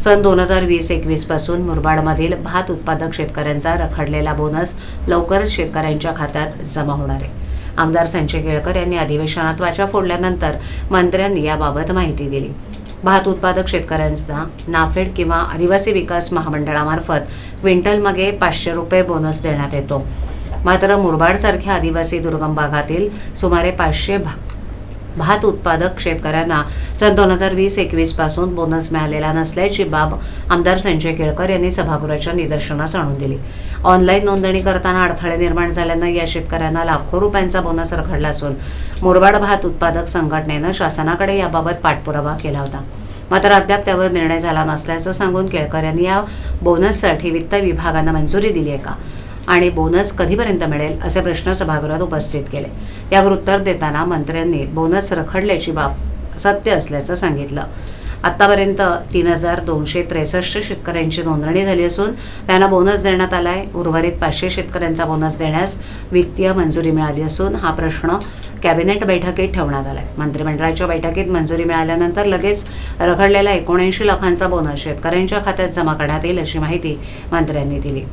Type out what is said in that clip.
सन दोन हजार वीस एकवीसपासून मुरबाडमधील भात उत्पादक शेतकऱ्यांचा रखडलेला बोनस लवकरच शेतकऱ्यांच्या खात्यात जमा होणार आहे. आमदार संजय केळकर यांनी अधिवेशनात वाचा फोडल्यानंतर मंत्र्यांनी याबाबत माहिती दिली. भात उत्पादक शेतकऱ्यांना नाफेड किंवा आदिवासी विकास महामंडळामार्फत क्विंटलमागे पाचशे रुपये बोनस देण्यात येतो. मात्र मुरबाडसारख्या आदिवासी दुर्गम भागातील सुमारे पाचशे भा भात उत्पादक शेतकऱ्यांना सन दोन हजार वीस एकवीसपासून बोनस मिळालेला नसल्याची बाब आमदार संजय केळकर यांनी सभागृहाच्या निदर्शनास आणून दिली. ऑनलाईन नोंदणी करताना अडथळे निर्माण झाल्यानं या शेतकऱ्यांना लाखो रुपयांचा बोनस रखडला असून मुरबाड भात उत्पादक संघटनेनं शासनाकडे याबाबत पाठपुरावा केला होता. मात्र अद्याप त्यावर निर्णय झाला नसल्याचं सांगून केळकर यांनी या बोनससाठी वित्त विभागानं मंजुरी दिली आहे का? आणि बोनस कधीपर्यंत मिळेल असे प्रश्न सभागृहात उपस्थित केले. यावर उत्तर देताना मंत्र्यांनी बोनस रखडल्याची बाब सत्य असल्याचं सांगितलं. आत्तापर्यंत तीन हजार दोनशे त्रेसष्ट शेतकऱ्यांची नोंदणी झाली असून त्यांना बोनस देण्यात आला आहे उर्वरित पाचशे शेतकऱ्यांचा बोनस देण्यास वित्तीय मंजुरी मिळाली असून हा प्रश्न कॅबिनेट बैठकीत ठेवण्यात आला आहे मंत्रिमंडळाच्या बैठकीत मंजुरी मिळाल्यानंतर लगेच रखडलेला एकोणऐंशी लाखांचा बोनस शेतकऱ्यांच्या खात्यात जमा करण्यात येईल अशी माहिती मंत्र्यांनी दिली.